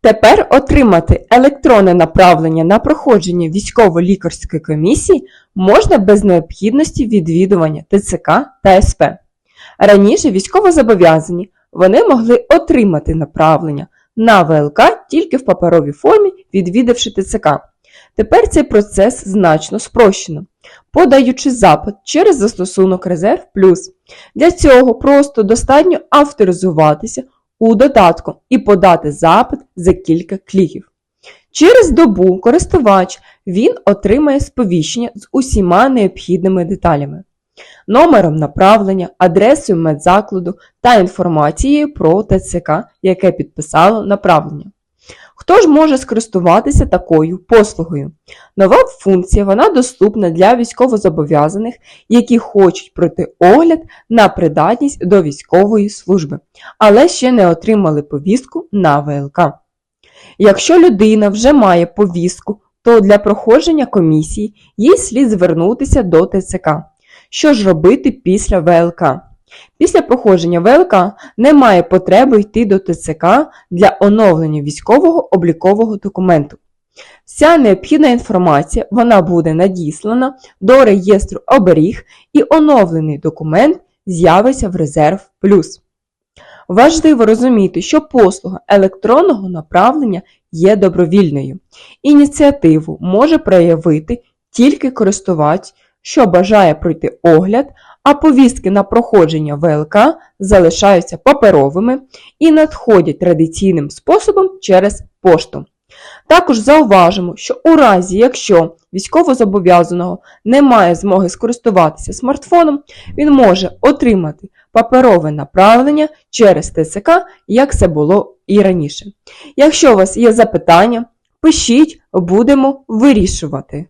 Тепер отримати електронне направлення на проходження військово-лікарської комісії можна без необхідності відвідування ТЦК та СП. Раніше військовозобов'язані вони могли отримати направлення на ВЛК тільки в паперовій формі, відвідавши ТЦК. Тепер цей процес значно спрощено, подаючи запит через застосунок Резерв Плюс. Для цього просто достатньо авторизуватися у додатку і подати запит за кілька кліків. Через добу користувач він отримає сповіщення з усіма необхідними деталями, номером направлення, адресою медзакладу та інформацією про ТЦК, яке підписало направлення. Хто ж може скористуватися такою послугою? Нова функція вона доступна для військовозобов'язаних, які хочуть пройти огляд на придатність до військової служби, але ще не отримали повістку на ВЛК. Якщо людина вже має повістку, то для проходження комісії їй слід звернутися до ТЦК. Що ж робити після ВЛК? Після проходження ВЛК немає потреби йти до ТЦК для оновлення військового облікового документу. Вся необхідна інформація вона буде надіслана до реєстру оберіг і оновлений документ з'явиться в резерв плюс. Важливо розуміти, що послуга електронного направлення є добровільною. Ініціативу може проявити тільки користувач, що бажає пройти огляд, а повістки на проходження ВЛК залишаються паперовими і надходять традиційним способом через пошту. Також зауважимо, що у разі, якщо військовозобов'язаного не має змоги скористуватися смартфоном, він може отримати паперове направлення через ТСК, як це було і раніше. Якщо у вас є запитання, пишіть, будемо вирішувати.